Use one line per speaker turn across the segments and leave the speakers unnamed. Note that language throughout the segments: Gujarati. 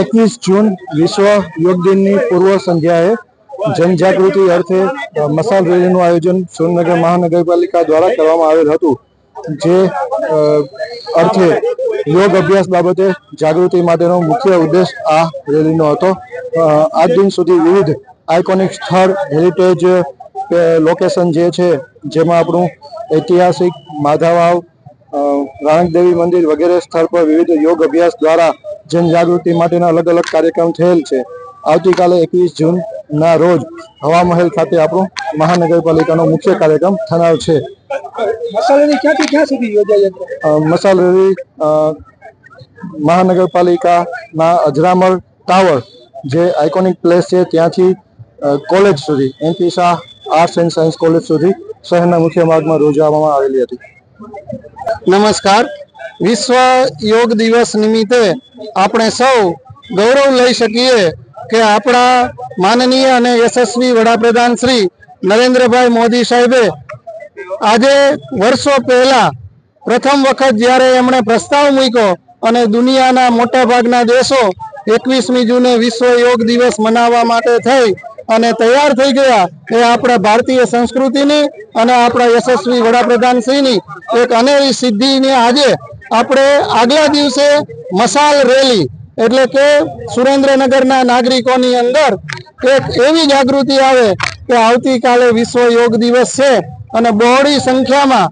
એકવીસ જૂન વિશ્વ યોગ દિનની પૂર્વ સંધ્યાએ જનજાગૃતિ અર્થે મસાલ રેલીનું આયોજન સુરેન્દ્રનગર મહાનગરપાલિકા દ્વારા કરવામાં આવેલ હતું, જે અર્થે યોગ અભ્યાસ બાબતે જાગૃતિ માટેનો મુખ્ય ઉદ્દેશ આ રેલીનો હતો. આજ દિન સુધી વિવિધ આઇકોનિક સ્થળ, હેરિટેજ લોકેશન જે છે, જેમાં આપણું ઐતિહાસિક માધાવાવ અ, રાણકદેવી મંદિર વગેરે સ્થળ પર વિવિધ યોગ અભ્યાસ દ્વારા જનજાગૃતિ માટેના અલગ અલગ કાર્યક્રમ થયેલ છે. આવતીકાલે એકવીસ જૂનના રોજ હવા મહેલ ખાતે આપણું મહાનગરપાલિકાનો મુખ્ય કાર્યક્રમ થનાર છે. મસાલ રેલી મહાનગરપાલિકાના અજરામર ટાવર જે આઇકોનિક પ્લેસ છે ત્યાંથી કોલેજ સુધી MP Shah arts and science college સુધી શહેરના મુખ્ય માર્ગમાં યોજવામાં આવેલી હતી.
નમસ્કાર. વિશ્વ યોગ દિવસ નિમિત્તે આપણે સૌ ગૌરવ લઈ શકીએ કે આપણા માનનીય અને યશસ્વી વડાપ્રધાન શ્રી નરેન્દ્રભાઈ મોદી સાહેબે આજે વર્ષો પહેલા પ્રથમ વખત જ્યારે એમણે પ્રસ્તાવ મૂક્યો અને દુનિયાના મોટાભાગના દેશો એકવીસમી જૂને વિશ્વ યોગ દિવસ મનાવવા માટે થઈ અને તૈયાર થઈ ગયા એ આપણા ભારતીય સંસ્કૃતિની અને આપણા યશસ્વી વડાપ્રધાનશ્રીની એક અનેરી સિદ્ધિની આજે આપણે આગલા દિવસે મસાલ રેલી એટલે કે સુરેન્દ્રનગરના નાગરિકોની અંદર એક એવી જાગૃતિ આવે કે આવતીકાલે વિશ્વ યોગ દિવસ છે અને બહોળી સંખ્યામાં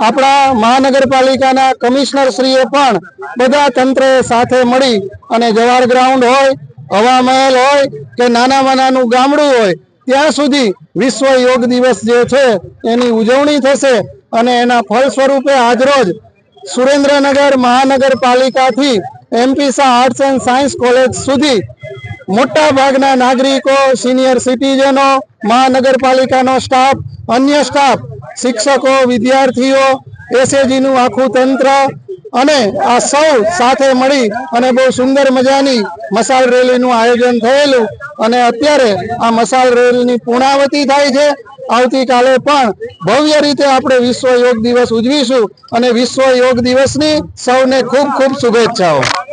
આપણા મહાનગરપાલિકાના કમિશનરશ્રીએ પણ બધા તંત્રએ સાથે મળી અને જવાહર ગ્રાઉન્ડ હોય હવા મહેલ હોય કે નાનામાં નાનું ગામડું હોય, ત્યાં સુધી વિશ્વ યોગ દિવસ જે છે, એની ઉજવણી થશે અને એના ફળ સ્વરૂપે આજરોજ સુરેન્દ્રનગર મહાનગરપાલિકાથી એમપીસા આર્ટ્સ એન્ડ સાયન્સ કોલેજ સુધી મોટા ભાગના નાગરિકો સિનિયર સિટીઝનો મહાનગરપાલિકાનો સ્ટાફ અન્ય સ્ટાફ શિક્ષકો, વિદ્યાર્થીઓ એસએજીનું આખું તંત્ર અને આ સૌ સાથે મળી અને બહુ સુંદર મજાની મસાલ રેલીનું આયોજન થયેલું. અને અત્યારે આ મસાલ રેલીની પૂર્ણાવતી થાય છે. આવતીકાલે પણ ભવ્ય રીતે આપણે વિશ્વ યોગ દિવસ ઉજવીશું. અને વિશ્વ યોગ દિવસની સૌને ખૂબ ખૂબ શુભેચ્છાઓ.